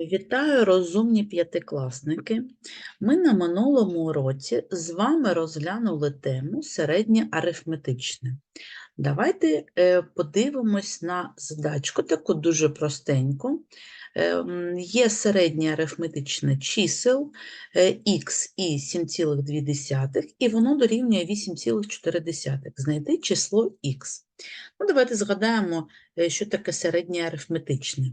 Вітаю, розумні п'ятикласники. Ми на минулому уроці з вами розглянули тему середнє арифметичне. Давайте е, подивимось на задачку, таку дуже простеньку. Е, м, Є середнє арифметичне чисел х і 7,2, і воно дорівнює 8,4. Знайти число х. Ну, давайте згадаємо, е, що таке середнє арифметичне.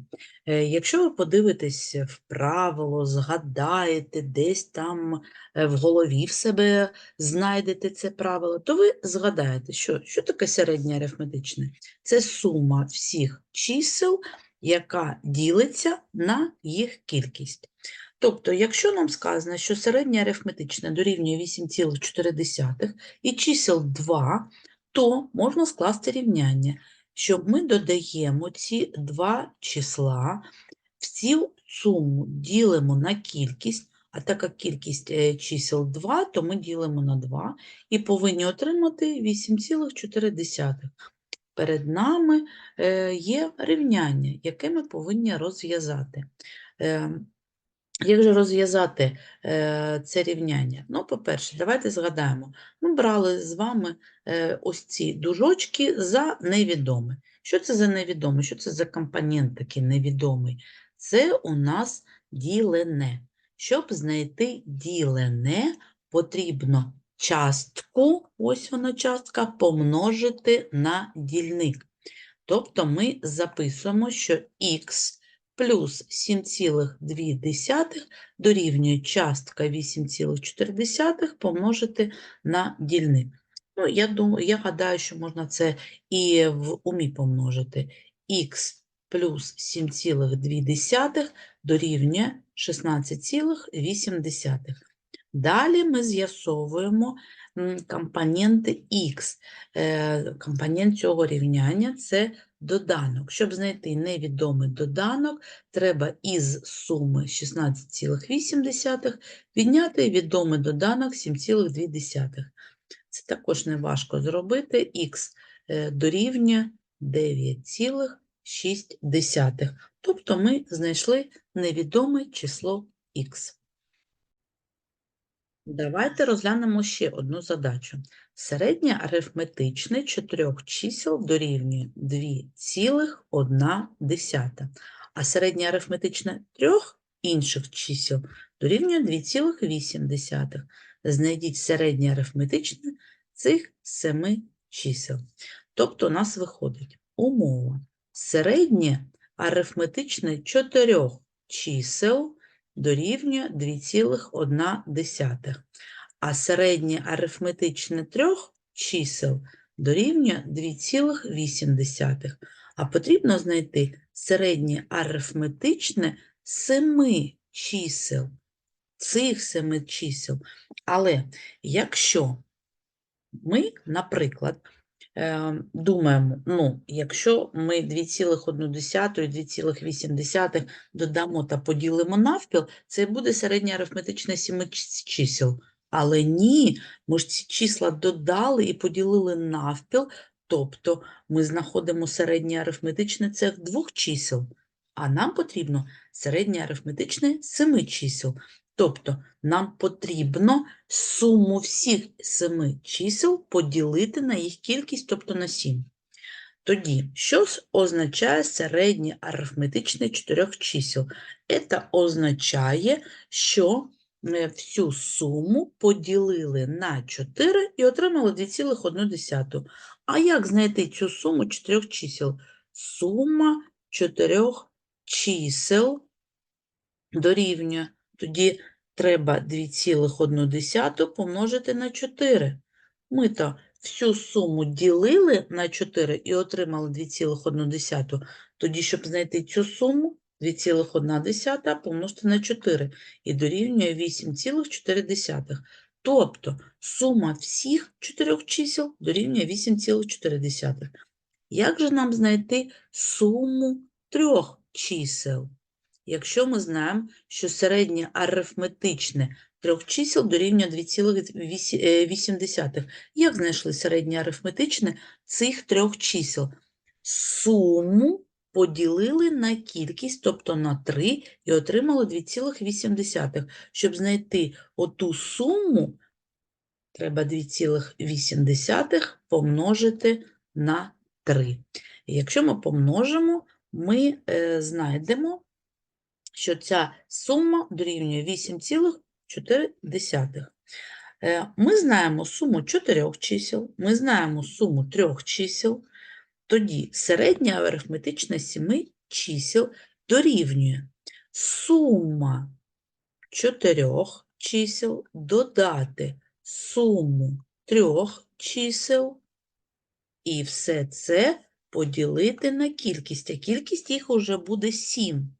Е, Якщо ви подивитесь в правило, згадаєте, десь там е, в голові в себе знайдете це правило, то ви згадаєте, що, що таке середнє арифметичне? Це сума всіх чисел, яка ділиться на їх кількість. Тобто, якщо нам сказано, що середнє арифметичне дорівнює 8,4 і чисел 2, то можна скласти рівняння, що ми додаємо ці два числа, всю суму ділимо на кількість, а так як кількість е, чисел 2, то ми ділимо на 2 і повинні отримати 8,4. Перед нами е, є рівняння, яке ми повинні розв'язати. Е, Як же розв'язати е, це рівняння? Ну, по-перше, давайте згадаємо. Ми брали з вами ось ці дужочки за невідоме. Що це за невідоме? Що це за компонент такий невідомий? Це у нас ділене. Щоб знайти ділене, потрібно частку, ось вона частка, помножити на дільник. Тобто ми записуємо, що х плюс 7,2 дорівнює частка 8,4 помножити на дільник. Ну, я, думаю, я гадаю, що можна це і в умі помножити. х плюс 7,2 дорівнює 16,8. Далі ми з'ясовуємо компоненти х. Е, Компонент цього рівняння – це доданок. Щоб знайти невідомий доданок, треба із суми 16,8 відняти відомий доданок 7,2. Це також не важко зробити. Х е, дорівнює 9,6. Тобто ми знайшли невідоме число х. Давайте розглянемо ще одну задачу. Середнє арифметичне чотирьох чисел дорівнює 2,1, а середнє арифметичне трьох інших чисел дорівнює 2,8. Знайдіть середнє арифметичне цих семи чисел. Тобто у нас виходить умова. Середнє арифметичне чотирьох чисел дорівнює 2,1, а середнє арифметичне трьох чисел дорівнює 2,8. А потрібно знайти середнє арифметичне семи чисел, цих семи чисел. Але якщо ми, наприклад, думаємо, ну, якщо ми 2,1 і 2,8 додамо та поділимо навпіл, це буде середнє арифметичне 7 чисел. Але ні, ми ж ці числа додали і поділили навпіл, тобто ми знаходимо середнє арифметичне цих двох чисел, а нам потрібно середнє арифметичне 7 чисел. Тобто нам потрібно суму всіх семи чисел поділити на їх кількість, тобто на 7. Тоді, що означає середнє арифметичне чотирьох чисел? Це означає, що е, всю суму поділили на 4 і отримали 2,1. А як знайти цю суму чотирьох чисел? Сума чотирьох чисел дорівнює. Тоді треба 2,1 помножити на 4. Ми то всю суму ділили на 4 і отримали 2,1. Тоді, щоб знайти цю суму, 2,1 помножити на 4 і дорівнює 8,4. Тобто сума всіх чотирьох чисел дорівнює 8,4. Як же нам знайти суму трьох чисел? Якщо ми знаємо, що середнє арифметичне трьох чисел дорівнює 2,8. Як знайшли середнє арифметичне цих трьох чисел? Суму поділили на кількість, тобто на 3, і отримали 2,8. Щоб знайти оту суму, треба 2,8 помножити на 3. І якщо ми помножимо, ми е, знайдемо, що ця сума дорівнює 8,4. Е, Ми знаємо суму чотирьох чисел, ми знаємо суму трьох чисел, тоді середня арифметична сіми чисел дорівнює сума чотирьох чисел додати суму трьох чисел і все це поділити на кількість, а кількість їх уже буде 7.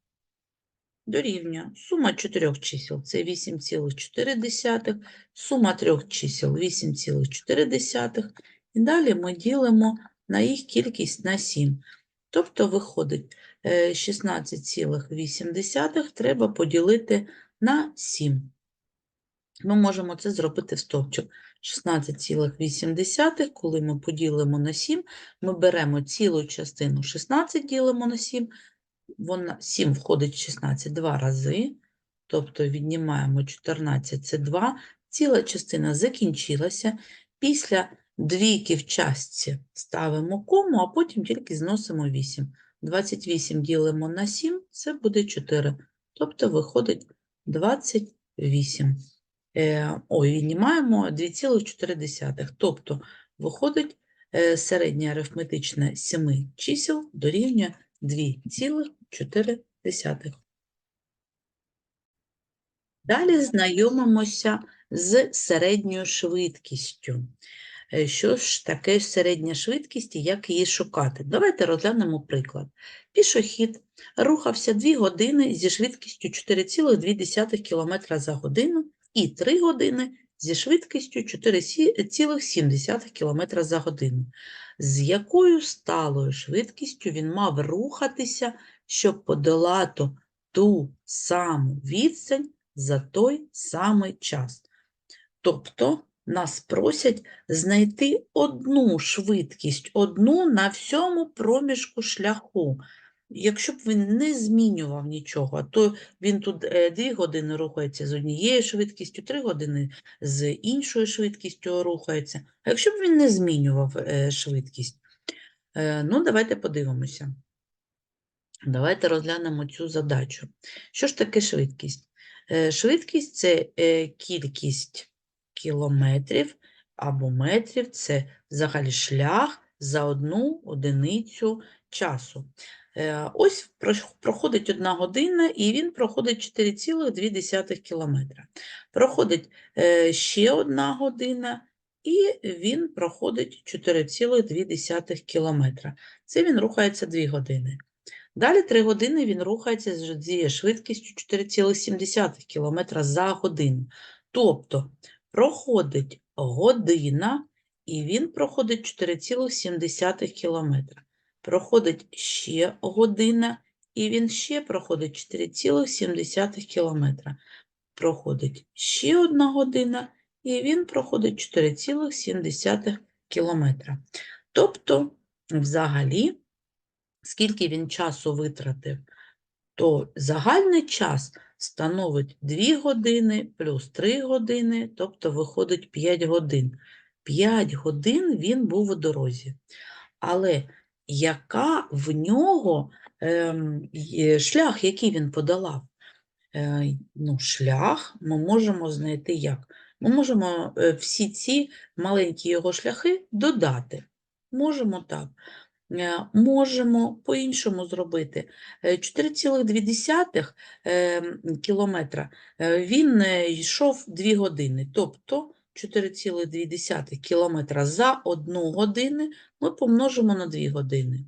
Дорівнює сума чотирьох чисел це 8,4, сума трьох чисел 8,4. І далі ми ділимо на їх кількість на 7. Тобто виходить е, 16,8 треба поділити на 7. Ми можемо це зробити в стовпчик. 16,8, коли ми поділимо на 7, ми беремо цілу частину 16 ділимо на 7, вона, 7 входить в 16 два рази, тобто віднімаємо 14, це 2, ціла частина закінчилася. Після двійки в частці ставимо кому, а потім тільки зносимо 8. 28 ділимо на 7, це буде 4, тобто виходить 28. Е, ой, віднімаємо 2,4, тобто виходить е, середня арифметична 7 чисел дорівнює 2,4. Далі знайомимося з середньою швидкістю. Е, Що ж таке середня швидкість і як її шукати? Давайте розглянемо приклад. Пішохід рухався 2 години зі швидкістю 4,2 км за годину і 3 години зі швидкістю 4,7 км за годину. З якою сталою швидкістю він мав рухатися, щоб подолати ту саму відстань за той самий час? Тобто нас просять знайти одну швидкість, одну на всьому проміжку шляху. Якщо б він не змінював нічого, то він тут 2 години рухається з однією швидкістю, 3 години з іншою швидкістю рухається. А якщо б він не змінював е, швидкість, Е, ну давайте подивимося. Давайте розглянемо цю задачу. Що ж таке швидкість? Е, Швидкість це е, кількість кілометрів або метрів, це взагалі шлях за одну одиницю часу. Е, Ось проходить одна година, і він проходить 4,2 кілометра. Проходить ще одна година, і він проходить 4,2 кілометра. Це він рухається 2 години. Далі 3 години він рухається з швидкістю 4,7 км за годину. Тобто проходить година, і він проходить 4,7 км. Проходить ще година, і він ще проходить 4,7 км. Проходить ще одна година, і він проходить 4,7 км. Тобто, взагалі, скільки він часу витратив, то загальний час становить 2 години плюс 3 години, тобто виходить 5 годин. 5 годин він був у дорозі. Але яка в нього є шлях, який він подолав? Е, ну, шлях ми можемо знайти як? Ми можемо е, всі ці маленькі його шляхи додати. Можемо так. Е, Можемо по-іншому зробити. Е, 4,2 е, кілометра е, він е, йшов 2 години, тобто 4,2 кілометра за 1 годину ми помножимо на 2 години.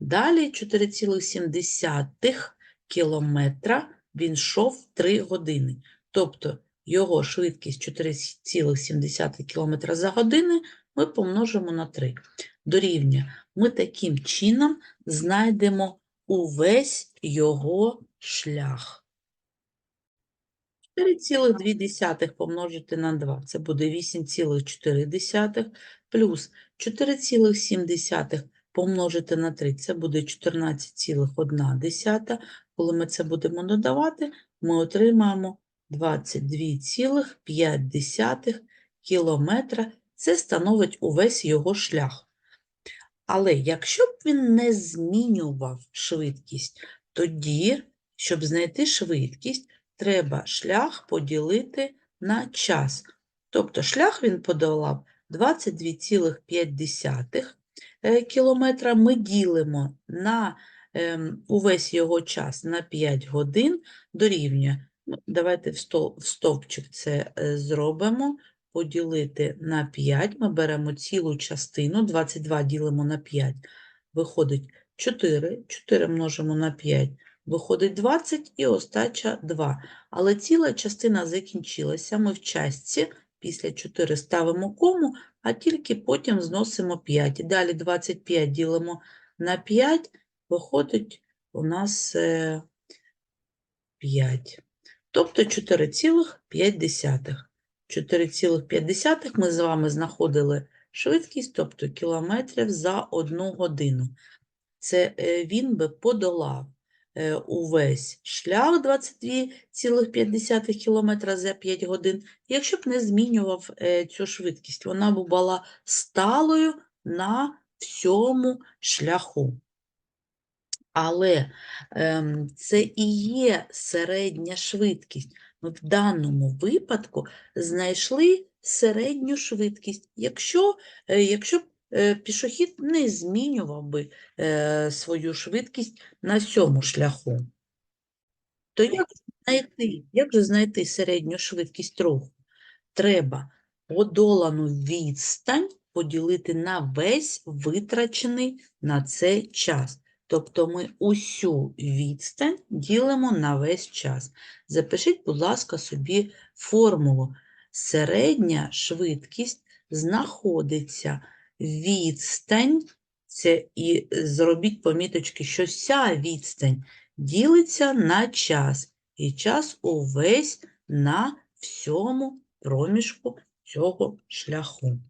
Далі 4,7 кілометра він йшов 3 години, тобто його швидкість 4,7 км за годину ми помножимо на 3. Дорівнює. Ми таким чином знайдемо увесь його шлях. 4,2 помножити на 2 – це буде 8,4 плюс 4,7 помножити на 3, це буде 14,1. Коли ми це будемо додавати, ми отримаємо 22,5 кілометра. Це становить увесь його шлях. Але якщо б він не змінював швидкість, тоді, щоб знайти швидкість, треба шлях поділити на час. Тобто шлях він подолав 22,5 е, кілометра. Ми ділимо на ем, увесь його час на 5 годин дорівнює. Ну, Давайте в стовпчик це е, зробимо. Поділити на 5. Ми беремо цілу частину, 22 ділимо на 5. Виходить 4. 4 множимо на 5. Виходить 20 і остача 2. Але ціла частина закінчилася. Ми в частці після 4 ставимо кому, а тільки потім зносимо 5. Далі 25 ділимо на 5, виходить у нас е, 5. Тобто 4,5. 4,5 ми з вами знаходили швидкість, тобто кілометрів за одну годину. Це е, він би подолав е, увесь шлях 22,5 км за 5 годин, якщо б не змінював е, цю швидкість. Вона б була сталою на всьому шляху. Але ем, це і є середня швидкість. Ми в даному випадку знайшли середню швидкість, якщо, е, якщо е, пішохід не змінював би е, свою швидкість на цьому шляху. То як же знайти, як же знайти середню швидкість руху? Треба подолану відстань поділити на весь витрачений на це час. Тобто ми усю відстань ділимо на весь час. Запишіть, будь ласка, собі формулу. Середня швидкість знаходиться відстань, це і зробіть поміточки, що вся відстань ділиться на час, і час увесь на всьому проміжку цього шляху.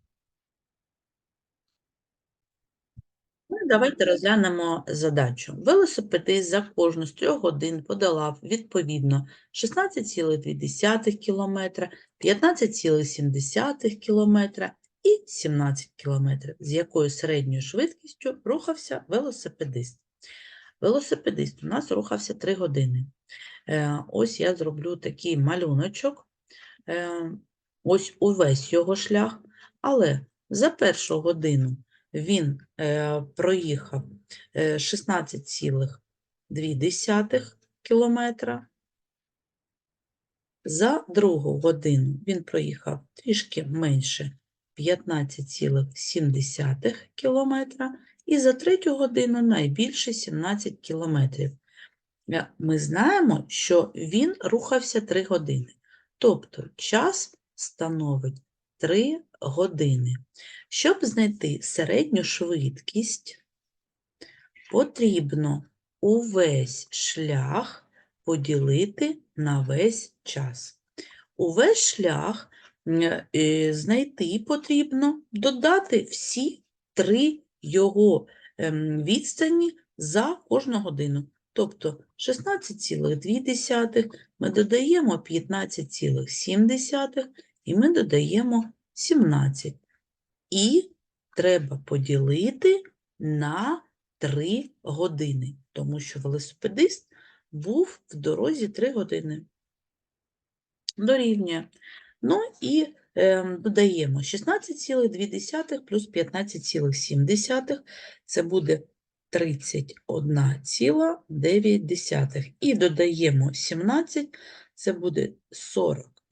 Давайте розглянемо задачу. Велосипедист за кожну з трьох годин подолав відповідно 16,2 км, 15,7 км і 17 км, з якою середньою швидкістю рухався велосипедист. Велосипедист у нас рухався 3 години. Е, Ось я зроблю такий малюночок, е, ось увесь його шлях, але за першу годину він е, проїхав е, 16,2 кілометра. За другу годину він проїхав трішки менше 15,7 кілометра. І за третю годину найбільше 17 кілометрів. Е, Ми знаємо, що він рухався 3 години. Тобто час становить 3 години. Щоб знайти середню швидкість, потрібно увесь шлях поділити на весь час. Увесь шлях е, знайти потрібно додати всі три його ем, відстані за кожну годину. Тобто 16,2 ми додаємо 15,7 і ми додаємо 17. І треба поділити на 3 години, тому що велосипедист був в дорозі 3 години. Дорівнює. Ну і ем, додаємо 16,2 плюс 15,7, це буде 31,9. І додаємо 17, це буде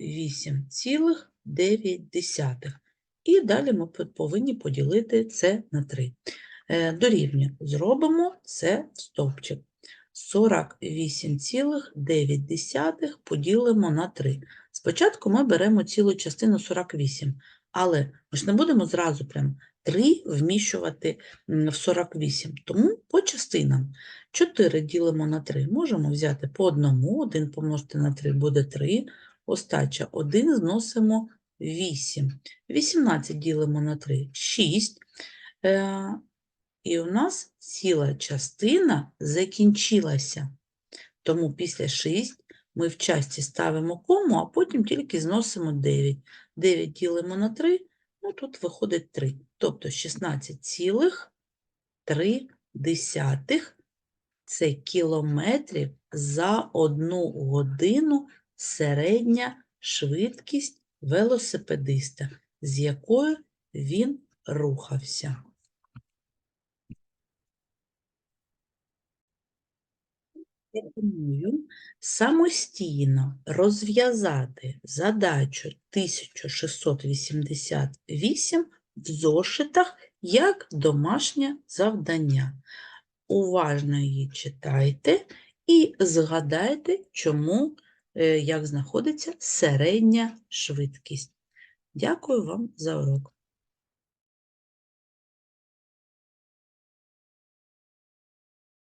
48,9. І далі ми повинні поділити це на 3. Дорівнює. Зробимо це в стовпчик. 48,9 поділимо на 3. Спочатку ми беремо цілу частину 48, але ми ж не будемо зразу прям 3 вміщувати в 48, тому по частинам. 4 ділимо на 3, можемо взяти по одному, 1 помножити на 3 буде 3, остача 1 зносимо 8. 18 ділимо на 3 – 6. Е, і у нас ціла частина закінчилася. Тому після 6 ми в часті ставимо кому, а потім тільки зносимо 9. 9 ділимо на 3, ну тут виходить 3. Тобто 16,3 це кілометрів за одну годину середня швидкість велосипедиста, з якою він рухався. Пропоную самостійно розв'язати задачу 1688 в зошитах як домашнє завдання. Уважно її читайте і згадайте, чому, як знаходиться середня швидкість. Дякую вам за урок.